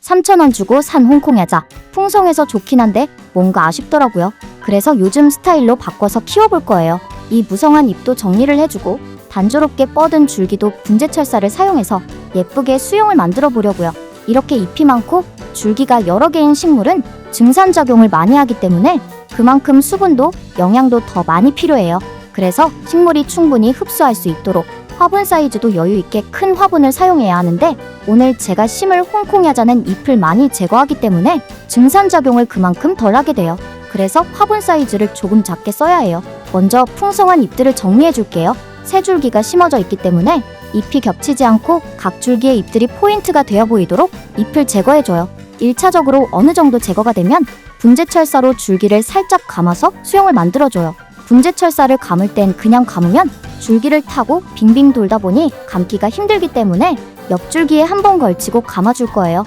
3,000원 주고 산 홍콩 야자. 풍성해서 좋긴 한데 뭔가 아쉽더라고요. 그래서 요즘 스타일로 바꿔서 키워볼 거예요. 이 무성한 잎도 정리를 해주고 단조롭게 뻗은 줄기도 분재철사를 사용해서 예쁘게 수용을 만들어 보려고요. 이렇게 잎이 많고 줄기가 여러 개인 식물은 증산작용을 많이 하기 때문에 그만큼 수분도 영양도 더 많이 필요해요. 그래서 식물이 충분히 흡수할 수 있도록 화분 사이즈도 여유 있게 큰 화분을 사용해야 하는데 오늘 제가 심을 홍콩 야자는 잎을 많이 제거하기 때문에 증산작용을 그만큼 덜 하게 돼요. 그래서 화분 사이즈를 조금 작게 써야 해요. 먼저 풍성한 잎들을 정리해 줄게요. 세 줄기가 심어져 있기 때문에 잎이 겹치지 않고 각 줄기의 잎들이 포인트가 되어 보이도록 잎을 제거해 줘요. 1차적으로 어느 정도 제거가 되면 분재철사로 줄기를 살짝 감아서 수영을 만들어 줘요. 분재철사를 감을 땐 그냥 감으면 줄기를 타고 빙빙 돌다 보니 감기가 힘들기 때문에 옆줄기에 한 번 걸치고 감아줄 거예요.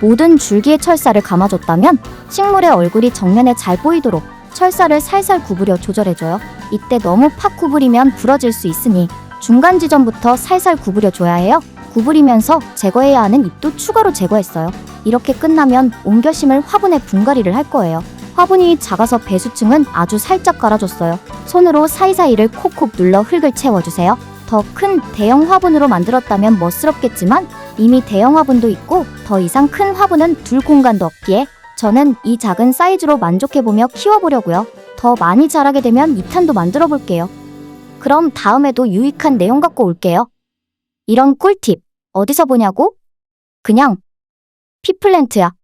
모든 줄기의 철사를 감아줬다면 식물의 얼굴이 정면에 잘 보이도록 철사를 살살 구부려 조절해줘요. 이때 너무 팍 구부리면 부러질 수 있으니 중간 지점부터 살살 구부려 줘야 해요. 구부리면서 제거해야 하는 잎도 추가로 제거했어요. 이렇게 끝나면 옮겨 심을 화분에 분갈이를 할 거예요. 화분이 작아서 배수층은 아주 살짝 깔아줬어요. 손으로 사이사이를 콕콕 눌러 흙을 채워주세요. 더 큰 대형 화분으로 만들었다면 멋스럽겠지만 이미 대형 화분도 있고 더 이상 큰 화분은 둘 공간도 없기에 저는 이 작은 사이즈로 만족해보며 키워보려고요. 더 많이 자라게 되면 2탄도 만들어 볼게요. 그럼 다음에도 유익한 내용 갖고 올게요. 이런 꿀팁 어디서 보냐고? 그냥 피플랜트야.